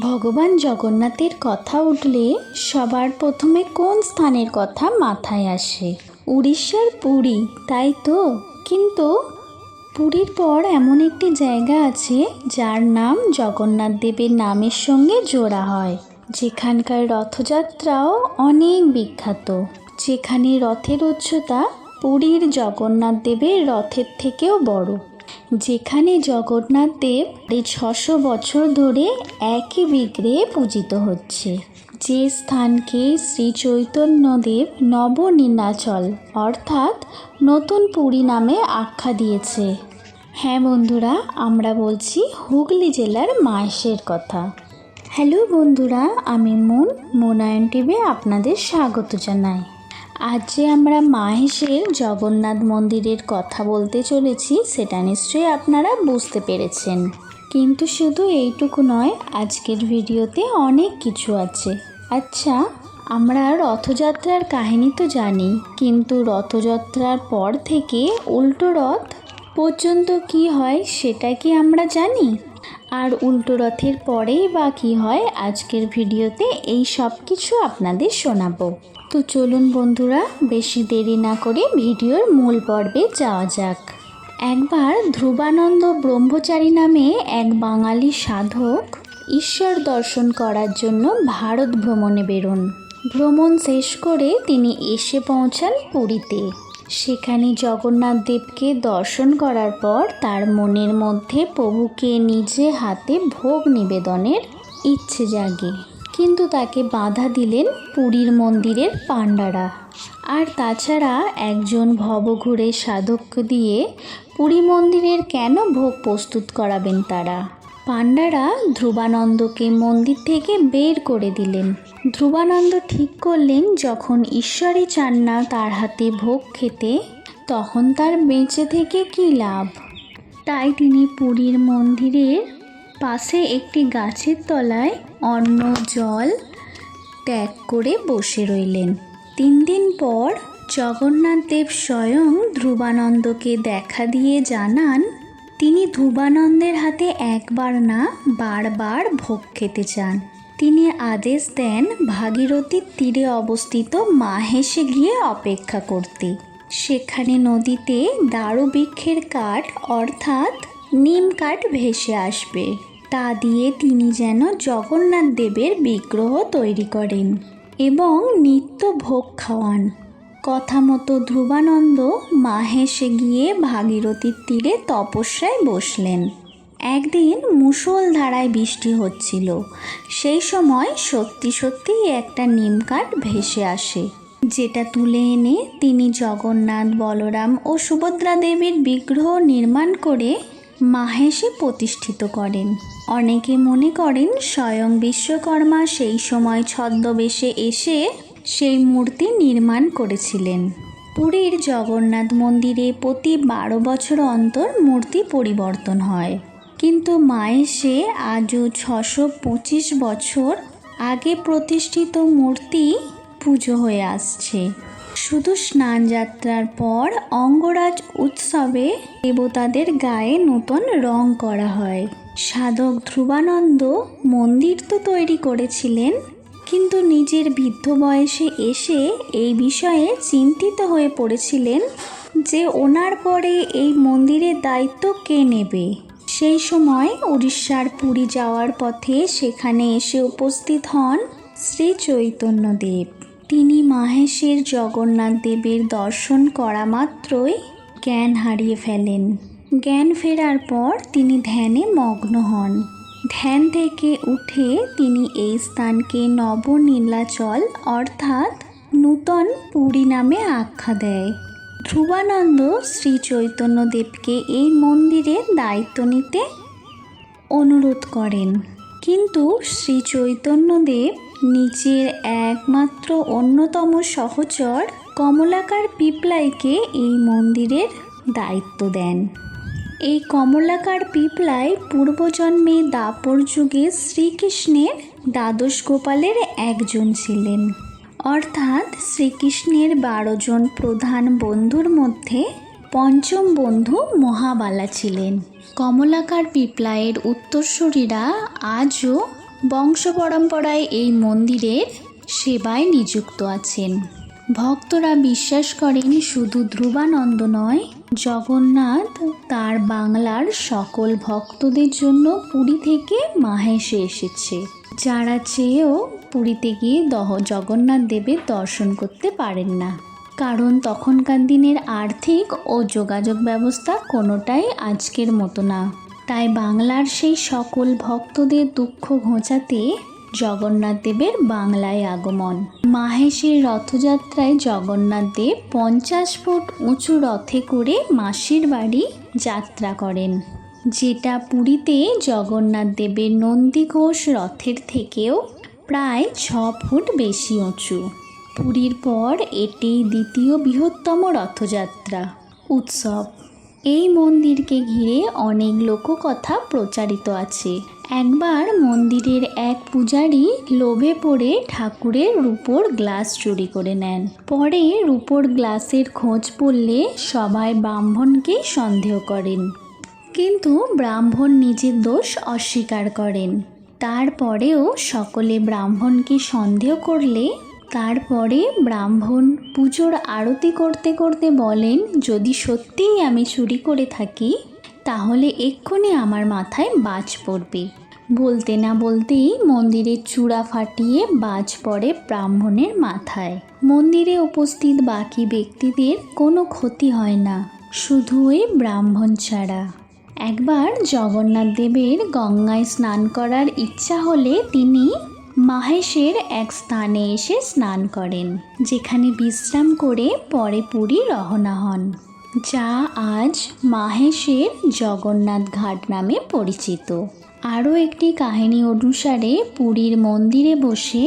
ভগবান জগন্নাথের কথা উঠলে সবার প্রথমে কোন স্থানের কথা মাথায় আসে? উড়িষ্যার পুরী, তাই তো? কিন্তু পুরীর পর এমন একটি জায়গা আছে যার নাম জগন্নাথ দেবের নামের সঙ্গে জোড়া হয়। যেখানকার রথযাত্রাও অনেক বিখ্যাত। যেখানে রথের উচ্চতা পুরীর জগন্নাথ দেবের রথের থেকেও বড়। যেখানে জগন্নাথ দেব এই ছশো বছর ধরে একই বিগ্রহে পূজিত হচ্ছে। যে স্থানকে শ্রী চৈতন্যদেব নবনীলাচল অর্থাৎ নতুন পুরী নামে আখ্যা দিয়েছে। হ্যাঁ বন্ধুরা, আমরা বলছি হুগলি জেলার মাহেশের কথা। হ্যালো বন্ধুরা, আমি মন, মোনায়ন টিভি আপনাদের স্বাগত জানাই। আজ যে আমরা মাহেশের জগন্নাথ মন্দিরের কথা বলতে চলেছি, সেটা নিশ্চয়ই আপনারা বুঝতে পেরেছেন। কিন্তু শুধু এইটুকু নয়, আজকের ভিডিওতে অনেক কিছু আছে। আচ্ছা আমরা রথযাত্রার কাহিনী তো জানি, কিন্তু রথযাত্রার পর থেকে উল্টো রথ পর্যন্ত কি হয়, সেটা কি আমরা জানি? আর উল্টো রথের পরেই বা কী হয়, আজকের ভিডিওতে এই সব কিছু আপনাদের শোনাবো। তো চলুন বন্ধুরা, বেশি দেরি না করে ভিডিওর মূল পর্বে যাওয়া যাক। একবার ধ্রুবানন্দ ব্রহ্মচারী নামে এক বাঙালি সাধক ঈশ্বর দর্শন করার জন্য ভারত ভ্রমণে বেরোন। ভ্রমণ শেষ করে তিনি এসে পৌঁছান পুরীতে। সেখানে জগন্নাথ দেবকে দর্শন করার পর তার মনের মধ্যে প্রভুকে নিজে হাতে ভোগ নিবেদনের ইচ্ছে জাগে। কিন্তু তাকে বাধা দিলেন পুরীর মন্দিরের পাণ্ডারা। আর তাছাড়া একজন ভবঘুরে সাধককে দিয়ে পুরী মন্দিরের কেন ভোগ প্রস্তুত করাবেন তারা? পাণ্ডারা ধ্রুবানন্দকে মন্দির থেকে বের করে দিলেন। ধ্রুবানন্দ ঠিক করলেন যখন ঈশ্বরই চান না তার হাতে ভোগ খেতে, তখন তার বেঁচে থেকে কী লাভ? তাই তিনি পুরীর মন্দিরের পাশে একটি গাছের তলায় অন্ন জল ত্যাগ করে বসে রইলেন। তিন দিন পর জগন্নাথ দেব স্বয়ং ধ্রুবানন্দকে দেখা দিয়ে জানান, তিনি ধ্রুবানন্দের হাতে একবার না বারবার ভোগ খেতে চান। তিনি আদেশ দেন ভাগীরথীর তীরে অবস্থিত মাহেশে গিয়ে অপেক্ষা করতে। সেখানে নদীতে দারু বৃক্ষের কাঠ অর্থাৎ নিম কাঠ ভেসে আসবে। তা দিয়ে তিনি যেন জগন্নাথ দেবের বিগ্রহ তৈরি করেন এবং নিত্য ভোগ খাওয়ান। কথা মতো ধ্রুবানন্দ মাহেশে গিয়ে ভাগীরথীর তীরে তপস্যায় বসলেন। একদিন মুষলধারায় বৃষ্টি হচ্ছিল। সেই সময় সত্যি সত্যি একটা নিম কাঠ ভেসে আসে। যেটা তুলে এনে তিনি জগন্নাথ, বলরাম ও সুভদ্রা দেবীর বিগ্রহ নির্মাণ করে মাহেশে প্রতিষ্ঠিত করেন। অনেকে মনে করেন স্বয়ং বিশ্বকর্মা সেই সময় ছদ্মবেশে এসে সেই মূর্তি নির্মাণ করেছিলেন। পুরীর জগন্নাথ মন্দিরে প্রতি বারো বছর অন্তর মূর্তি পরিবর্তন হয়। কিন্তু মায়েশে আজও ছশো পঁচিশ বছর আগে প্রতিষ্ঠিত মূর্তি পুজো হয়ে আসছে। শুধু স্নান যাত্রার পর অঙ্গরাজ উৎসবে দেবতাদের গায়ে নতুন রং করা হয়। সাধক ধ্রুবানন্দ মন্দির তো তৈরি করেছিলেন, কিন্তু নিজের বৃদ্ধ বয়সে এসে এই বিষয়ে চিন্তিত হয়ে পড়েছিলেন যে ওনার পরে এই মন্দিরের দায়িত্ব কে নেবে। সেই সময় উড়িষ্যার পুরী যাওয়ার পথে সেখানে এসে উপস্থিত হন শ্রী চৈতন্যদেব। তিনি মাহেশের জগন্নাথ দেবের দর্শন করা মাত্রই জ্ঞান হারিয়ে ফেলেন। জ্ঞান ফেরার পর তিনি ধ্যানে মগ্ন হন। ধ্যান থেকে উঠে তিনি এই স্থানকে নবনীলাচল অর্থাৎ নূতন পুরী নামে আখ্যা দেয়। ধ্রুবানন্দ শ্রী চৈতন্যদেবকে এই মন্দিরের দায়িত্ব নিতে অনুরোধ করেন। কিন্তু শ্রী চৈতন্যদেব নিজের একমাত্র অন্যতম সহচর কমলাকার পিপলাইকে এই মন্দিরের দায়িত্ব দেন। এই কমলাকার পিপলাই পূর্বজন্মে দাপর যুগে শ্রীকৃষ্ণের দ্বাদশ গোপালের একজন ছিলেন। অর্থাৎ শ্রীকৃষ্ণের বারো জন প্রধান বন্ধুর মধ্যে পঞ্চম বন্ধু মহাবালা ছিলেন। কমলাকার পিপলাইয়ের উত্তরসূরিরা আজও বংশ পরম্পরায় এই মন্দিরের সেবায় নিযুক্ত আছেন। ভক্তরা বিশ্বাস করেন শুধু ধ্রুবানন্দ নয়, জগন্নাথ তার বাংলার সকল ভক্তদের জন্য পুরী থেকে মাহেশে এসেছে। যারা চেয়েও পুরীতে গিয়ে দহ জগন্নাথ দেবের দর্শন করতে পারেন না। কারণ তখনকার দিনের আর্থিক ও যোগাযোগ ব্যবস্থা কোনোটাই আজকের মতো না। তাই বাংলার সেই সকল ভক্তদের দুঃখ ঘোচাতে জগন্নাথ দেবের বাংলায় আগমন। মাহেশের রথযাত্রায় জগন্নাথ দেব পঞ্চাশ ফুট উঁচু রথে করে মাসির বাড়ি যাত্রা করেন। যেটা পুরীতে জগন্নাথ দেবের নন্দীঘোষ রথের থেকেও প্রায় ছ ফুট বেশি উঁচু। পুরীর পর এটি দ্বিতীয় বৃহত্তম রথযাত্রা, উৎসব। এই মন্দিরকে ঘিরে অনেক লোককথা প্রচারিত আছে। একবার মন্দিরের এক পূজারী লোভে পড়ে ঠাকুরের রূপোর গ্লাস চুরি করে নেন। পরে রূপোর গ্লাসের খোঁজ পড়লে সবাই ব্রাহ্মণকে সন্দেহ করেন। কিন্তু ব্রাহ্মণ নিজের দোষ অস্বীকার করেন। তারপরেও সকলে ব্রাহ্মণকে সন্দেহ করলে তারপরে ব্রাহ্মণ পুজোর আরতি করতে করতে বলেন, যদি সত্যিই আমি চুরি করে থাকি, তাহলে এক্ষুনি আমার মাথায় বাজ পড়বে। বলতে না বলতেই মন্দিরের চূড়া ফাটিয়ে বাজ পড়ে ব্রাহ্মণের মাথায়। মন্দিরে উপস্থিত বাকি ব্যক্তিদের কোনো ক্ষতি হয় না শুধু ওই ব্রাহ্মণ ছাড়া। একবার জগন্নাথ দেবের গঙ্গায় স্নান করার ইচ্ছা হলে তিনি মাহেশের এক স্থানে এসে স্নান করেন, যেখানে বিশ্রাম করে পরে পুরী রওনা হন, যা আজ মাহেশের জগন্নাথ ঘাট নামে পরিচিত। আরও একটি কাহিনী অনুসারে পুরীর মন্দিরে বসে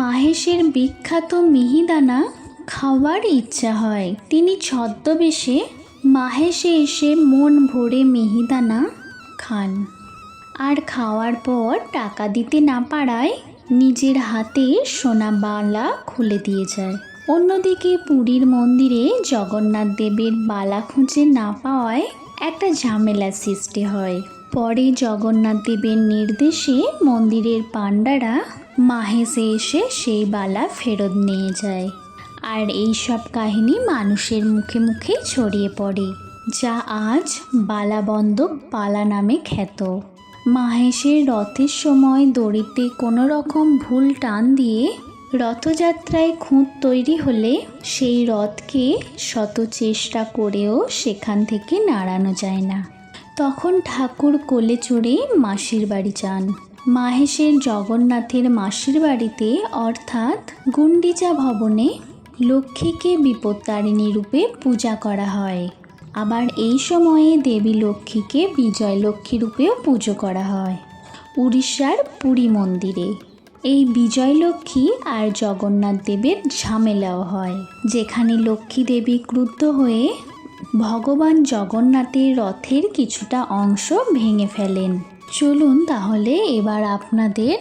মাহেশের বিখ্যাত মিহিদানা খাওয়ার ইচ্ছা হয়। তিনি ছদ্মবেশে মাহেশে এসে মন ভরে মিহিদানা খান। আর খাওয়ার পর টাকা দিতে না পারায় নিজের হাতে সোনা বালা খুলে দিয়ে যায়। অন্যদিকে পুরীর মন্দিরে জগন্নাথ দেবের বালা খুঁজে না পাওয়ায় একটা ঝামেলা সৃষ্টি হয়। পরে জগন্নাথ দেবের নির্দেশে মন্দিরের পাণ্ডারা মাহেশে এসে সেই বালা ফেরত নিয়ে যায়। আর এই সব কাহিনী মানুষের মুখে মুখে ছড়িয়ে পড়ে, যা আজ বালাবন্ধ পালা নামে খ্যাত। মাহেশের রথের সময় দড়িতে কোনো রকম ভুল টান দিয়ে রথযাত্রায় খুঁত তৈরি হলে সেই রথকে শত চেষ্টা করেও সেখান থেকে নাড়ানো যায় না। তখন ঠাকুর কোলে চড়ে মাসির বাড়ি যান। মাহেশের জগন্নাথের মাসির বাড়িতে অর্থাৎ গুন্ডিচা ভবনে লক্ষ্মীকে বিপত্তারিণী রূপে পূজা করা হয়। আবার এই সময়ে দেবী লক্ষ্মীকে বিজয় লক্ষ্মী রূপেও পুজো করা হয়। উড়িষ্যার পুরী মন্দিরে। এই বিজয় লক্ষ্মী আর জগন্নাথ দেবের ঝামেলাও হয়। যেখানে লক্ষ্মী দেবী ক্রুদ্ধ হয়ে ভগবান জগন্নাথের রথের কিছুটা অংশ ভেঙে ফেলেন। চলুন তাহলে এবার আপনাদের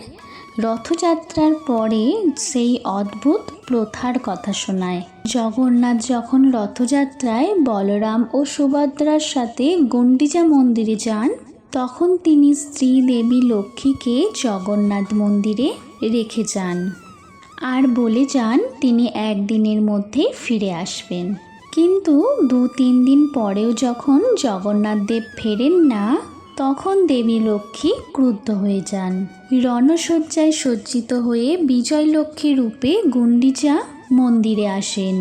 রথযাত্রার পরে সেই অদ্ভুত প্রথার কথা শোনায়। জগন্নাথ যখন রথযাত্রায় বলরাম ও সুভদ্রার সাথে গণ্ডিজা মন্দিরে যান, তখন তিনি স্ত্রী দেবী লক্ষ্মীকে জগন্নাথ মন্দিরে রেখে যান। আর বলে যান, তিনি একদিনের মধ্যে ফিরে আসবেন। কিন্তু দু তিন দিন পরেও যখন জগন্নাথ দেব ফেরেন না তখন দেবী লক্ষ্মী ক্রুদ্ধ হয়ে যান। রণসজ্জায় সজ্জিত হয়ে বিজয় লক্ষ্মী রূপে গুন্ডিচা মন্দিরে আসেন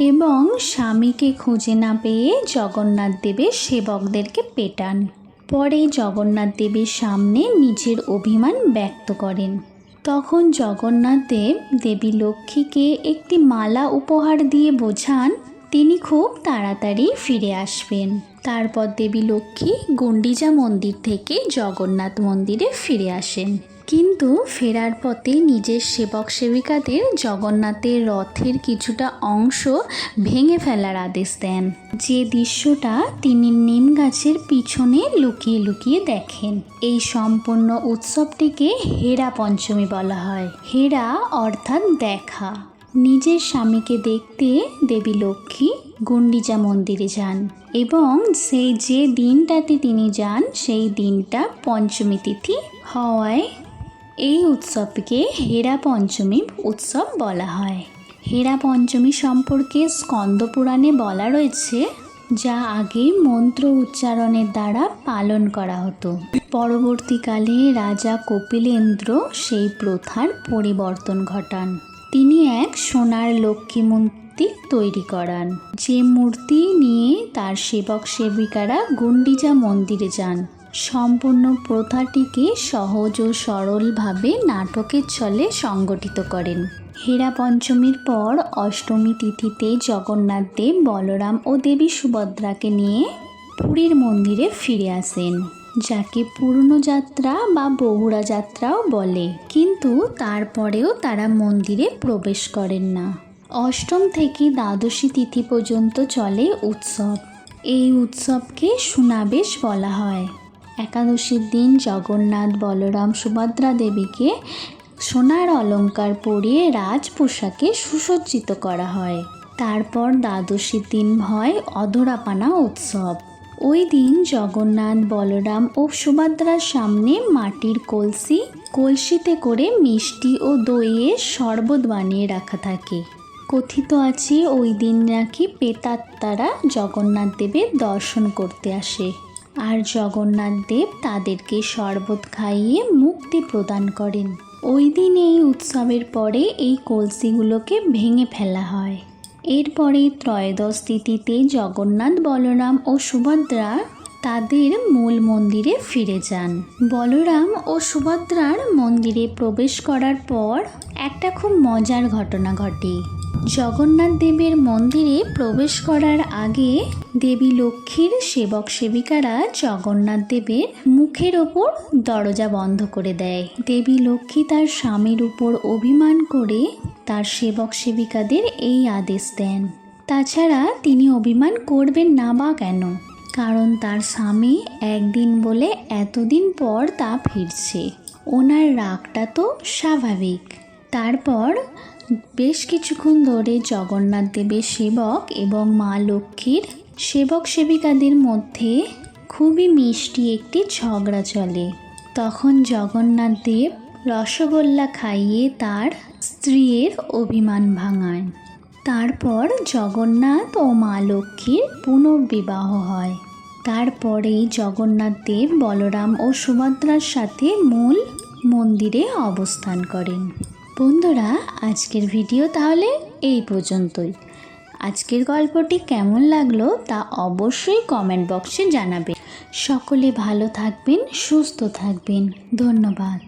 এবং স্বামীকে খুঁজে না পেয়ে জগন্নাথ দেবের সেবকদেরকে পেটান। পরে জগন্নাথ দেবের সামনে নিজের অভিমান ব্যক্ত করেন। তখন জগন্নাথ দেব দেবী লক্ষ্মীকে একটি মালা উপহার দিয়ে বোঝান তিনি খুব তাড়াতাড়ি ফিরে আসবেন। তারপর দেবী লক্ষ্মী গুন্ডিজা মন্দির থেকে জগন্নাথ মন্দিরে ফিরে আসেন। কিন্তু ফেরার পথে নিজের সেবক সেবিকাদের জগন্নাথের রথের কিছুটা অংশ ভেঙে ফেলার আদেশ দেন। যে দৃশ্যটা তিনি নিম গাছের পিছনে লুকিয়ে লুকিয়ে দেখেন, এই সম্পূর্ণ উৎসবটিকে হেরা পঞ্চমী বলা হয়। হেরা অর্থাৎ দেখা। নিজের স্বামীকে দেখতে দেবী লক্ষ্মী গুন্ডিচা মন্দিরে যান এবং সেই যে দিনটাতে তিনি যান, সেই দিনটা পঞ্চমী তিথি হওয়ায় এই উৎসবকে হেরা পঞ্চমী উৎসব বলা হয়। হেরা পঞ্চমী সম্পর্কে স্কন্দ পুরাণে বলা রয়েছে, যা আগে মন্ত্র উচ্চারণের দ্বারা পালন করা হতো। পরবর্তীকালে রাজা কপিলেন্দ্র সেই প্রথার পরিবর্তন ঘটান। তিনি এক সোনার লক্ষ্মী মূর্তি তৈরি করান। যে মূর্তি নিয়ে তার সেবক সেবিকারা গুন্ডিজা মন্দিরে যান। সম্পূর্ণ প্রথাটিকে সহজ ও সরলভাবে নাটকের ছলে সংগঠিত করেন। হেরা পঞ্চমীর পর অষ্টমী তিথিতে জগন্নাথ দেব, বলরাম ও দেবী সুভদ্রাকে নিয়ে পুরীর মন্দিরে ফিরে আসেন। যাকে পুরনো যাত্রা বা বহুরা যাত্রাও বলে। কিন্তু তারপরেও তারা মন্দিরে প্রবেশ করেন না। অষ্টম থেকে দ্বাদশী তিথি পর্যন্ত চলে উৎসব। এই উৎসবকে সুনাবেশ বলা হয়। একাদশীর দিন জগন্নাথ, বলরাম, সুভদ্রা দেবীকে সোনার অলংকার পরিয়ে রাজ পোশাকে সুসজ্জিত করা হয়। তারপর দ্বাদশীর দিন হয় অধরাপানা উৎসব। ওই দিন জগন্নাথ, বলরাম ও সুভদ্রার সামনে মাটির কলসি কলসিতে করে মিষ্টি ও দইয়ের শরবত বানিয়ে রাখা থাকে। কথিত আছে ওই দিন নাকি পেতাত্মারা জগন্নাথ দেবের দর্শন করতে আসে আর জগন্নাথ দেব তাদেরকে শরবত খাইয়ে মুক্তি প্রদান করেন। ওই দিন এই উৎসবের পরে এই কলসিগুলোকে ভেঙে ফেলা হয়। এরপরে ত্রয়োদশ তিথিতে জগন্নাথ বলরাম ও সুভদ্রা তাদের মূল মন্দিরে ফিরে যান। বলরাম ও সুভদ্রার মন্দিরে প্রবেশ করার পর একটা খুব মজার ঘটনা ঘটে। জগন্নাথ দেবের মন্দিরে প্রবেশ করার আগে দেবী লক্ষ্মীর সেবক সেবিকারা জগন্নাথ দেবের মুখের ওপর দরজা বন্ধ করে দেয়। দেবী লক্ষ্মী তার স্বামীর উপর অভিমান করে তার সেবক সেবিকাদের এই আদেশ দেন। তাছাড়া তিনি অভিমান করবেন না বা কেন? কারণ তার স্বামী একদিন বলে এতদিন পর তা ফিরছে। ওনার রাগটা তো স্বাভাবিক। তারপর বেশ কিছুক্ষণ ধরে জগন্নাথ দেবের সেবক এবং মা লক্ষ্মীর সেবক সেবিকাদের মধ্যে খুবই মিষ্টি একটি ঝগড়া চলে। তখন জগন্নাথ দেব রসগোল্লা খাইয়ে তার স্ত্রীর অভিমান ভাঙায়। তারপর জগন্নাথ ও মা লক্ষ্মীর পুনর্বিবাহ হয়। তারপরেই জগন্নাথ দেব বলরাম ও সুভদ্রার সাথে মূল মন্দিরে অবস্থান করেন। বন্ধুরা, আজকের ভিডিও তাহলে এই পর্যন্তই। আজকের গল্পটি কেমন লাগল তা অবশ্যই কমেন্ট বক্সে জানাবেন। সকলে ভালো থাকবেন, সুস্থ থাকবেন। ধন্যবাদ।